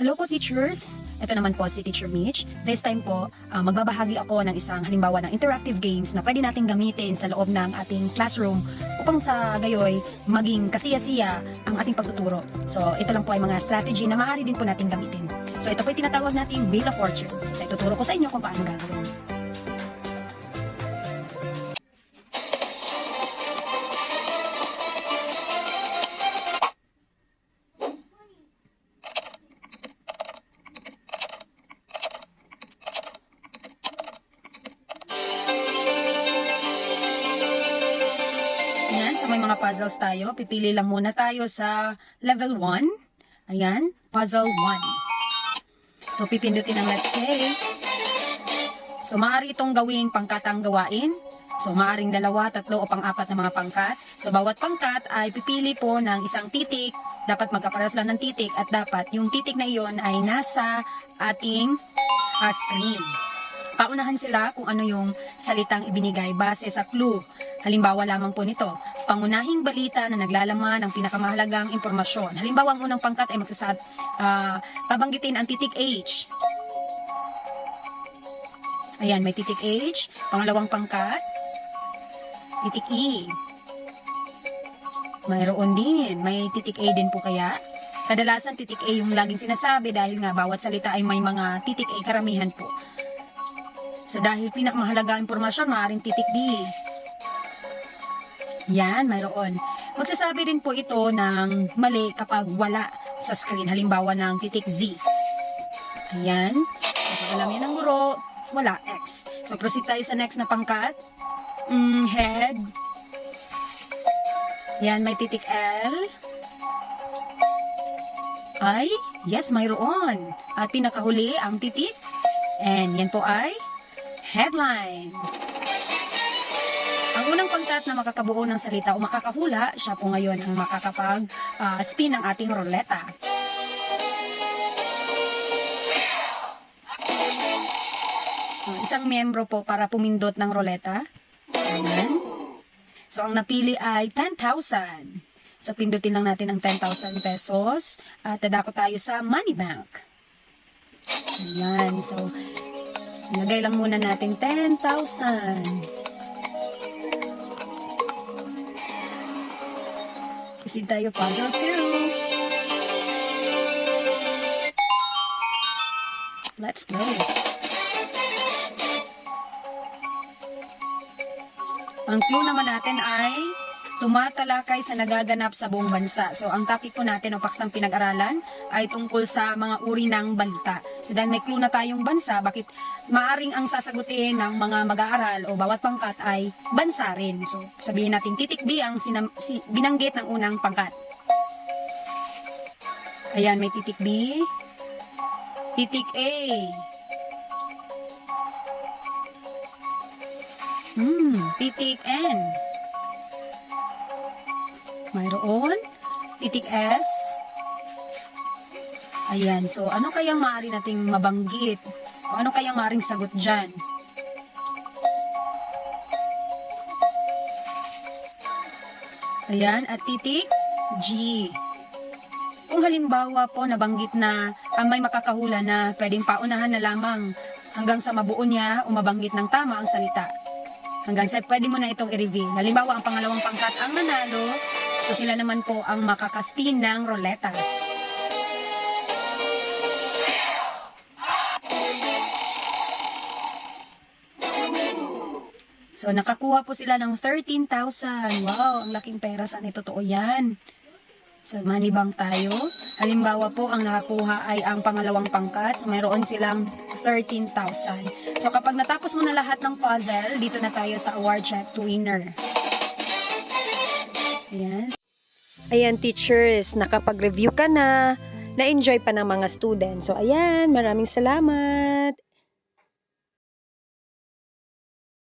Hello po teachers! Ito naman po si Teacher Mitch. This time po, ah, magbabahagi ako ng isang halimbawa ng interactive games na pwede nating gamitin sa loob ng ating classroom upang sa gayoy maging kasiya-siya ang ating pagtuturo. So ito lang po ay mga strategy na maaari din po nating gamitin. So ito po ay tinatawag nating Wheel of Fortune. So ituturo ko sa inyo kung paano gagawin. So may mga puzzles tayo. Pipili lang muna tayo sa level 1. Ayan, puzzle 1. So pipindutin ang let's play. So maaari itong gawing pangkatang gawain. So maaring dalawa, tatlo o pang-apat na mga pangkat. So bawat pangkat ay pipili po ng isang titik. Dapat magkaparas lang ng titik at dapat yung titik na iyon ay nasa ating ah, screen. Paunahan sila kung ano yung salitang ibinigay base sa clue. Halimbawa lamang po nito, pangunahing balita na naglalaman ng pinakamahalagang impormasyon. Halimbawa, ang unang pangkat ay magsasab, ah, babanggitin ang titik H. Ayan, may titik H. Pangalawang pangkat, titik E. Mayroon din, may titik A din po kaya. Kadalasan titik A yung laging sinasabi dahil nga bawat salita ay may mga titik A karamihan po. So dahil pinakamahalaga impormasyon, maaaring titik D. Yan, mayroon. Magsasabi rin po ito ng mali kapag wala sa screen. Halimbawa ng titik Z. Ayan. So, pag alam yan ng guro, wala, X. So, proceed tayo sa next na pangkat. Mm, head. Yan, may titik L. Ay, yes, mayroon. At pinakahuli, ang titik. And yan po ay headline. Ang unang pangkat na makakabuo ng salita o makakahula, siya po ngayon ang makakapag-spin ng ating ruleta. Uh, isang membro po para pumindot ng ruleta. Ayan. So, ang napili ay 10,000. So, pindutin lang natin ang 10,000 pesos. At dadako tayo sa money bank. Ayan. So, ilagay lang muna natin 10,000. Proceed tayo puzzle 2. Let's play. Ang clue naman natin ay tumatalakay sa nagaganap sa buong bansa. So, ang topic po natin o paksang pinag-aralan ay tungkol sa mga uri ng balita. So, dahil may clue na tayong bansa, bakit maaring ang sasagutin ng mga mag-aaral o bawat pangkat ay bansa rin. So, sabihin natin, titik B ang sinam- si- binanggit ng unang pangkat. Ayan, may titik B. Titik A. Hmm, titik N. Mayroon. Titik S. Ayan, so ano kayang maaari nating mabanggit? O ano kayang maaring sagot dyan? Ayan, at titik G. Kung halimbawa po nabanggit na ang may makakahula na pwedeng paunahan na lamang hanggang sa mabuo niya o mabanggit ng tama ang salita. Hanggang sa pwede mo na itong i-reveal. Halimbawa, ang pangalawang pangkat ang nanalo, so sila naman po ang makakaspin ng roleta. So, nakakuha po sila ng 13,000. Wow, ang laking pera. Saan ito totoo yan? So, money bank tayo. Halimbawa po, ang nakakuha ay ang pangalawang pangkat. So, mayroon silang 13,000. So, kapag natapos mo na lahat ng puzzle, dito na tayo sa award check to winner. Ayan. Ayan, teachers, nakapag-review ka na. Na-enjoy pa ng mga students. So, ayan, maraming salamat.